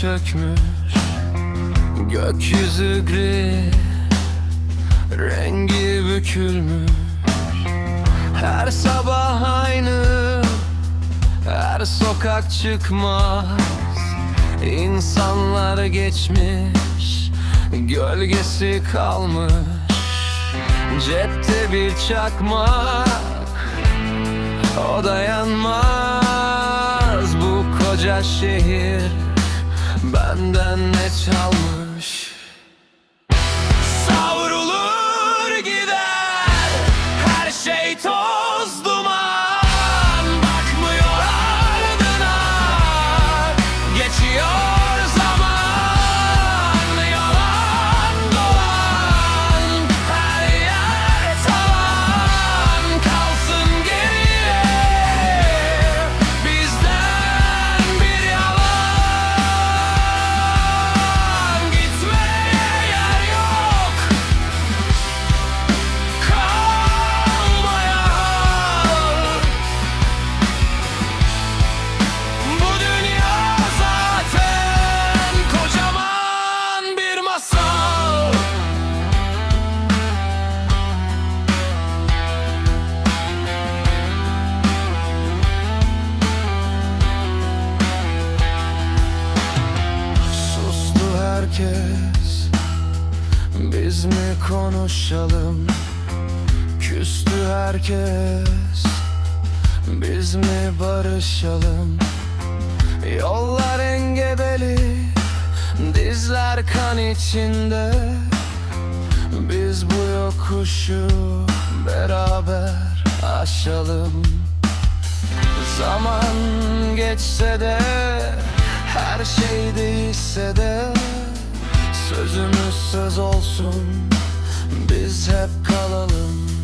Çökmüş. Gökyüzü gri Rengi bükülmüş. Her sabah aynı Her sokak çıkmaz. İnsanlar geçmiş Gölgesi kalmış. Cepte bir çakmak O dayanmaz Bu koca şehir Benden ne çalmış herkes. Biz mi konuşalım? Küstü herkes. Biz mi barışalım? Yollar engebeli Dizler kan içinde. Biz bu yokuşu Beraber aşalım. Zaman geçse de Her şey değişse de söz olsun. Biz hep kalalım